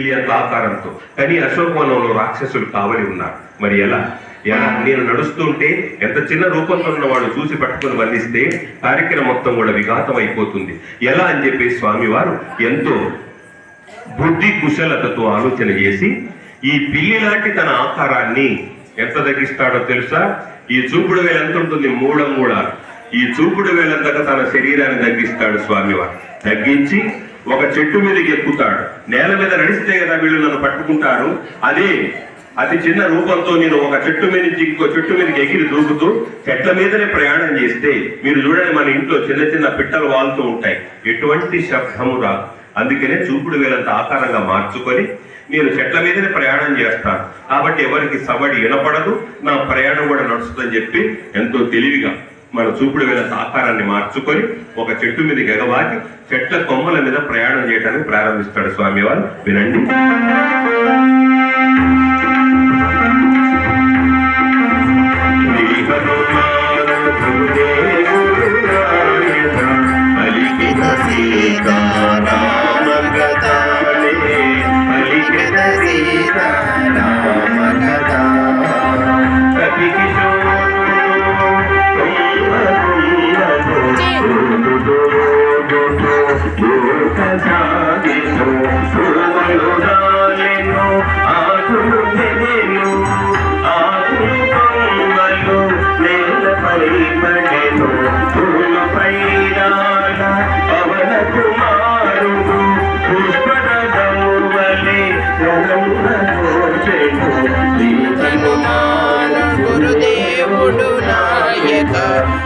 పిల్లి ఆకారంతో. కానీ అశోకవనంలో రాక్షసులు కావలి ఉన్నారు. మరి ఎలా? ఎలా? నేను నడుస్తుంటే ఎంత చిన్న రూపంలో ఉన్న వాళ్ళు చూసి పట్టుకొని వర్ణిస్తే కార్యక్రమం మొత్తం కూడా విఘాతం అయిపోతుంది ఎలా అని చెప్పి స్వామివారు ఎంతో బుద్ధి కుశలతతో ఆలోచన చేసి ఈ పిల్లి లాంటి తన ఆకారాన్ని ఎంత తగ్గిస్తాడో తెలుసా? ఈ చూపుడు వేలు ఎంత ఉంటుంది? మూడం మూడ ఈ చూపుడు వేలంతగా తన శరీరాన్ని తగ్గిస్తాడు స్వామివారు. తగ్గించి ఒక చెట్టు మీదకి ఎక్కుతాడు. నేల మీద నడిస్తే కదా వీళ్ళు నన్ను పట్టుకుంటారు. అదే అతి చిన్న రూపంతో నేను ఒక చెట్టు మీద నుంచి ఇంకో చెట్టు మీదకి ఎగిరి దూకుతూ చెట్ల మీదనే ప్రయాణం చేస్తే మీరు చూడండి మన ఇంట్లో చిన్న చిన్న పిట్టలు వాళ్తూ ఉంటాయి. ఎటువంటి శబ్దము రాదు. అందుకనే చూపుడు వేలంత ఆకారంగా మార్చుకొని నేను చెట్ల మీదనే ప్రయాణం చేస్తాను. కాబట్టి ఎవరికి సవడి వినపడదు. నా ప్రయాణం కూడా నడుస్తుందని చెప్పి ఎంతో తెలివిగా మన చూపుడు మీద సాకారాన్ని మార్చుకొని ఒక చెట్టు మీద ఎగవాకి చెట్ల కొమ్మల మీద ప్రయాణం చేయడానికి ప్రారంభిస్తాడు స్వామివారు. వినండి.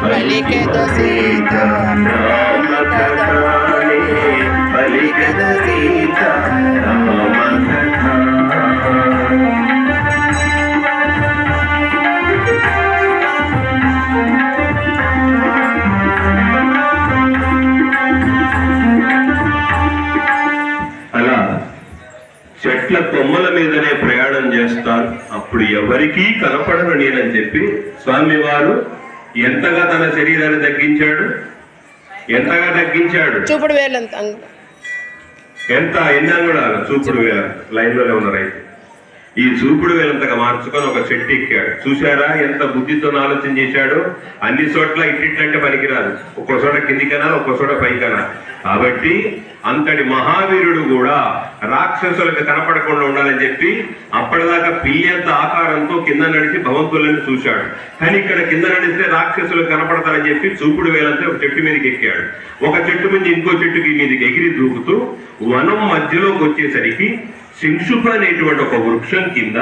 పలికిన సీతారామ కథ పలికిన సీతారామ కథ అలా చెట్ల కొమ్మల మీదనే ప్రయాణం చేస్తాను అప్పుడు ఎవరికీ కనపడను నేనని చెప్పి స్వామివారు ఎంతగా తన శరీరాన్ని తగ్గించాడు? ఎంతగా తగ్గించాడు? చూపుడు వేలంత ఎంత ఎన్నా కూడా చూపుడు వేల. లైన్లోనే ఉన్నారు అయితే. ఈ చూపుడు వేలంతగా మార్చుకొని ఒక చెట్టు ఎక్కాడు. చూశారా ఎంత బుద్ధితో ఆలోచన చేశాడు? అన్ని చోట్ల ఇట్టిట్లంటే పనికిరాదు. ఒక్కో చోట కిందికనా ఒక్కో చోట పైకనా కాబట్టి అంతటి మహావీరుడు కూడా రాక్షసులకు కనపడకుండా ఉండాలని చెప్పి అప్పటిదాకా పిల్లంత ఆకారంతో కింద నడిచి భవంతులను చూశాడు. కానీ ఇక్కడ కింద నడిస్తే రాక్షసులకు కనపడతారని చెప్పి చూపుడు వేలంతో ఒక చెట్టు మీదకి ఎక్కాడు. ఒక చెట్టు మీద ఇంకో చెట్టుకి మీదకి ఎగిరి దూకుతూ వనం మధ్యలోకి వచ్చేసరికి శింశుభ అనేటువంటి ఒక వృక్షం కింద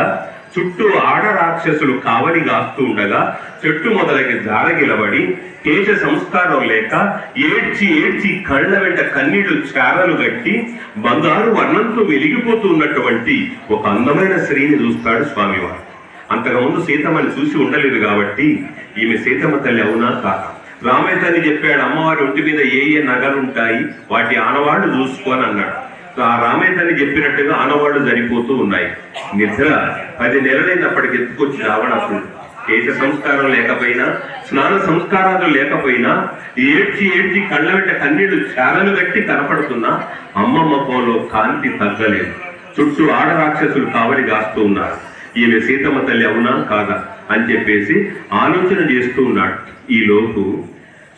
చుట్టూ ఆడ రాక్షసులు కావలి గాస్తూ ఉండగా చెట్టు మొదలకి జారగిలబడి కేశ సంస్కారం లేక ఏడ్చి ఏడ్చి కళ్ళ వెంట కన్నీళ్ళు చారలు గట్టి బంగారు వర్ణంతో వెలిగిపోతూ ఉన్నటువంటి ఒక అందమైన స్త్రీని చూస్తాడు స్వామివారు. అంతకుముందు సీతమ్మని చూసి ఉండలేదు కాబట్టి ఈమె సీతమ్మ తల్లి అవునా కాదా రామయ్య తల్లి చెప్పాడు అమ్మవారి ఒంటి మీద ఏ ఏ నగలుంటాయి వాటి ఆనవాళ్ళు చూసుకోని అన్నాడు. ఆ రామయ్య చెప్పినట్టుగా ఆనవాళ్ళు సరిపోతూ ఉన్నాయి. నిద్ర పది నెలలైనప్పటికి ఎత్తుకొచ్చి రావణాసుడు. కేశ సంస్కారం లేకపోయినా స్నాన సంస్కారాలు లేకపోయినా ఏడ్చి ఏడ్చి కళ్ళ వెంట కన్నీళ్ళు చాలలు గట్టి కనపడుతున్నా అమ్మ ముఖంలో కాంతి తగ్గలేదు. చుట్టూ ఆడ రాక్షసులు కావలి గాస్తూ ఉన్నారు. ఈమె సీతమ్మ తల్లి అవునా కాదా అని చెప్పేసి ఆలోచన చేస్తూ ఉన్నాడు. ఈ లోపు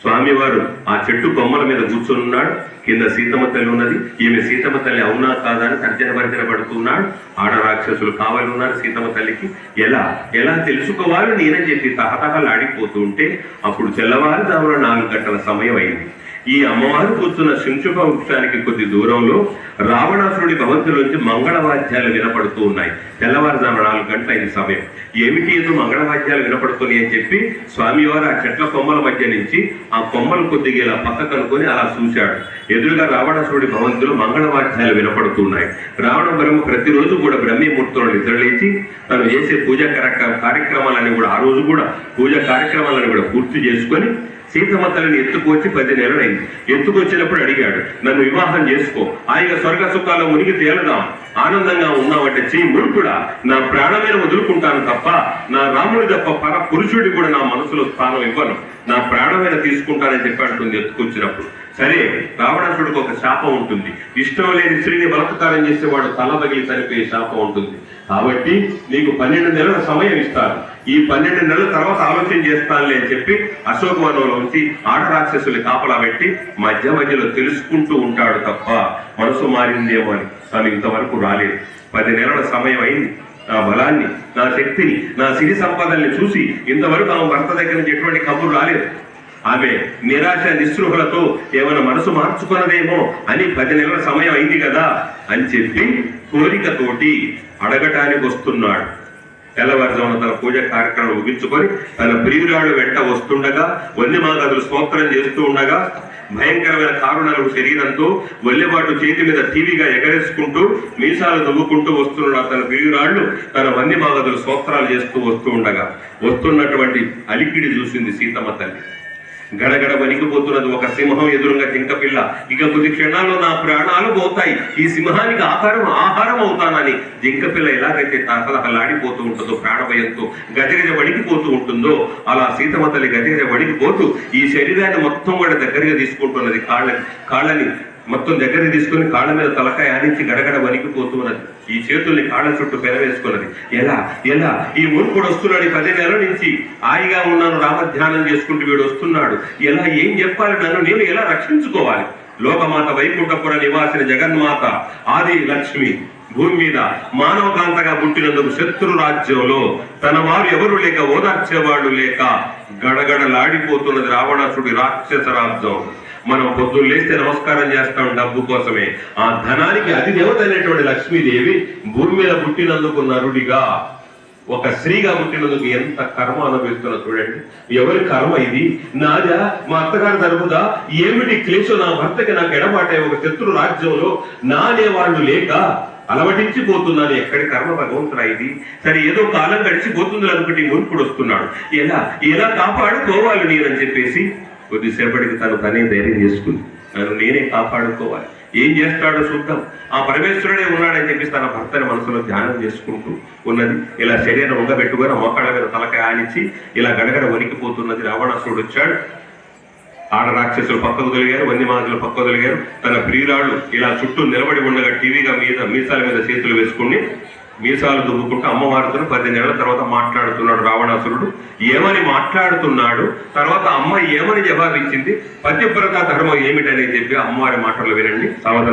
స్వామివారు ఆ చెట్టు కొమ్మల మీద కూర్చొని ఉన్నాడు. కింద సీతమ్మ తల్లి ఉన్నది. ఈమె సీతమ్మ తల్లి అవునా కాదా అని తర్జన భర్జన పడుతున్నాడు. ఆడ రాక్షసులు కావాలి ఉన్నారు సీతమ్మ తల్లికి. ఎలా? ఎలా తెలుసుకోవాలి నేనని చెప్పి తహతహలాడిపోతూ ఉంటే అప్పుడు తెల్లవారుజామున నాలుగు గంటల సమయం అయింది. ఈ అమ్మవారు కూర్చున్న శింశుభ వృక్షానికి కొద్ది దూరంలో రావణాసురుడి భవంతులోంచి మంగళవాద్యాలు వినపడుతూ ఉన్నాయి. తెల్లవారుజాము నాలుగు గంటల ఐదు సమయం. ఏమిటి ఏదో మంగళవాద్యాలు వినపడుతున్నాయి అని చెప్పి స్వామివారు ఆ చెట్ల కొమ్మల మధ్య నుంచి ఆ కొమ్మలు కొద్దిగా ఇలా పక్క కనుకొని అలా చూశాడు. ఎదురుగా రావణాసురుడి భవంతులు మంగళవాద్యాలు వినపడుతున్నాయి రావణ బ్రహ్మ ప్రతిరోజు కూడా బ్రహ్మముహూర్తంలో నిద్రలేచి తను చేసే పూజా కార్యక్ర- కార్యక్రమాలని కూడా ఆ రోజు కూడా పూజా కార్యక్రమాలను కూడా పూర్తి చేసుకొని సీతమ్మ తల్లిని ఎత్తుకొచ్చి పది నెలలైంది. ఎత్తుకొచ్చినప్పుడు అడిగాడు నన్ను వివాహం చేసుకో. ఆయన స్వర్గ సుఖాల్లో మునిగి తేలదాం. ఆనందంగా ఉన్నావంటే చెయ్యి మురుకుడా నా ప్రాణమైన వదులుకుంటాను తప్ప నా రాముడి తప్ప పర పురుషుడి కూడా నా మనసులో స్థానం ఇవ్వను. నా ప్రాణమైన తీసుకుంటానని చెప్పాడుతుంది ఎత్తుకొచ్చినప్పుడు. సరే రావణాసుడికి ఒక శాపం ఉంటుంది. ఇష్టం లేని స్త్రీని బలత్కారం చేసేవాడు తల పగిలి చనిపోయే శాపం ఉంటుంది. కాబట్టి నీకు పన్నెండు నెలల సమయం ఇస్తాను. ఈ పన్నెండు నెలల తర్వాత ఆలోచన చేస్తానులే అని చెప్పి అశోకవనంలో ఉంచి ఆడరాక్షసులు కాపలా పెట్టి మధ్య మధ్యలో తెలుసుకుంటూ ఉంటాడు తప్ప మనసు మారిందేమో అని. తాను ఇంతవరకు రాలేదు. పది నెలల సమయం అయింది. నా బలాన్ని నా శక్తిని నా సిరి సంపదల్ని చూసి ఇంతవరకు ఆమె భర్త దగ్గర నుంచి ఎటువంటి కబురు రాలేదు. ఆమె నిరాశ నిస్పృహలతో ఏమైనా మనసు మార్చుకున్నదేమో అని పది నెలల సమయం అయింది కదా అని చెప్పి కోరికతోటి అడగటానికి వస్తున్నాడు. తెల్లవారుజామున తన పూజ కార్యక్రమం ముగించుకొని తన ప్రియురాడు వెంట వస్తుండగా వల్లి స్తోత్రం చేస్తూ ఉండగా భయంకరమైన కారుణాలకు శరీరంతో వల్లిబాటు చేతి మీద టీవీగా ఎగరేసుకుంటూ మీసాలు నవ్వుకుంటూ వస్తున్న తన ప్రియురాళ్ళు తన వన్ని మాగదులు స్తోత్రాలు చేస్తూ వస్తూ ఉండగా వస్తున్నటువంటి అలికిడి చూసింది సీతమ్మ తల్లి. గడగడ వణికిపోతున్నది ఒక సింహం ఎదురుగా జింకపిల్ల ఇక కొద్ది క్షణాల్లో నా ప్రాణాలు పోతాయి. ఈ సింహానికి ఆహారం ఆహారం అవుతానని జింకపిల్ల ఎలాగైతే తహతహలాడిపోతూ ఉంటుందో ప్రాణభయంతో గజగజ వణికిపోతూ ఉంటుందో అలా సీతమ్మ తల్లి గజగజ వణికిపోతూ ఈ శరీరాన్ని మొత్తం కూడా దగ్గరగా తీసుకుంటున్నది కాళ్ళని కాళ్ళని మొత్తం దగ్గరికి తీసుకుని కాళ్ళ మీద తలకాయ ఆనించి గడగడ వణికిపోతూ ఉన్నది ఈ చేతుల్ని కాళ్ళ చుట్టూ పెనవేసుకున్నది ఎలా? ఎలా? ఈ మునుకుడు వస్తున్నాడు పది నెలల నుంచి. హాయిగా ఉన్నాను రామధ్యానం చేసుకుంటూ వీడు వస్తున్నాడు. ఎలా? ఏం చెప్పాలి నన్ను? నేను ఎలా రక్షించుకోవాలి? లోకమాత వైకుంఠపుర నివాసిన జగన్మాత ఆది లక్ష్మి భూమి మీద మానవకాంతగా పుట్టినందుకు శత్రు రాజ్యంలో తన వారు ఎవరు లేక ఓదార్చేవాడు లేక గడగడలాడిపోతున్నది రావణాసుడి రాక్షస రాజ్యం. మనం పొద్దున్న లేస్తే నమస్కారం చేస్తాం డబ్బు కోసమే. ఆ ధనానికి అతి దేవత అయినటువంటి లక్ష్మీదేవి భూమి మీద పుట్టినందుకు నరుడిగా ఒక స్త్రీగా పుట్టినందుకు ఎంత కర్మ అనుభవిస్తున్నా చూడండి. ఎవరి కర్మ ఇది? నాదా మా అత్తగారి తరపుదా ఏమిటి క్లేశం? నా భర్తకి నాకు ఎడబాటే ఒక శత్రు రాజ్యంలో నానే వాళ్ళు లేక అలవటించిపోతున్నాను. ఎక్కడి కర్మ భగవంతుడా ఇది? సరే ఏదో కాలం గడిచిపోతుంది అనుకుంటే మునుపుడు వస్తున్నాడు. ఎలా? ఎలా కాపాడుకోవాలి నేనని చెప్పేసి కొద్దిసేపటికి తను తనే ధైర్యం చేసుకుంది. నన్ను నేనే కాపాడుకోవాలి. ఏం చేస్తాడో చూద్దాం. ఆ పరమేశ్వరుడే ఉన్నాడని చెప్పి తన భర్తని మనసులో ధ్యానం చేసుకుంటూ ఉన్నది. ఇలా శరీరం ఉండబెట్టుకొని మొక్కడ మీద తలకాయ ఆనిచ్చి ఇలా గడగడ వణికిపోతున్నది. రావణాసుడు వచ్చాడు. ఆడ రాక్షసులు పక్కకు తొలిగారు వన్యమానులు పక్కకు తొలిగారు. తన ప్రియురాళ్ళు ఇలా చుట్టూ నిలబడి ఉండగా టీవీగా మీద మీసాల మీద చేతులు వేసుకుని మీసాలు దువ్వుకుంటూ అమ్మవారితో పది నెలల తర్వాత మాట్లాడుతున్నాడు రావణాసురుడు. ఏమని మాట్లాడుతున్నాడు? తర్వాత అమ్మ ఏమని జవాబిచ్చింది? పతివ్రత ధర్మం ఏమిటని చెప్పి అమ్మవారి మాటలు వినండి. సావధానం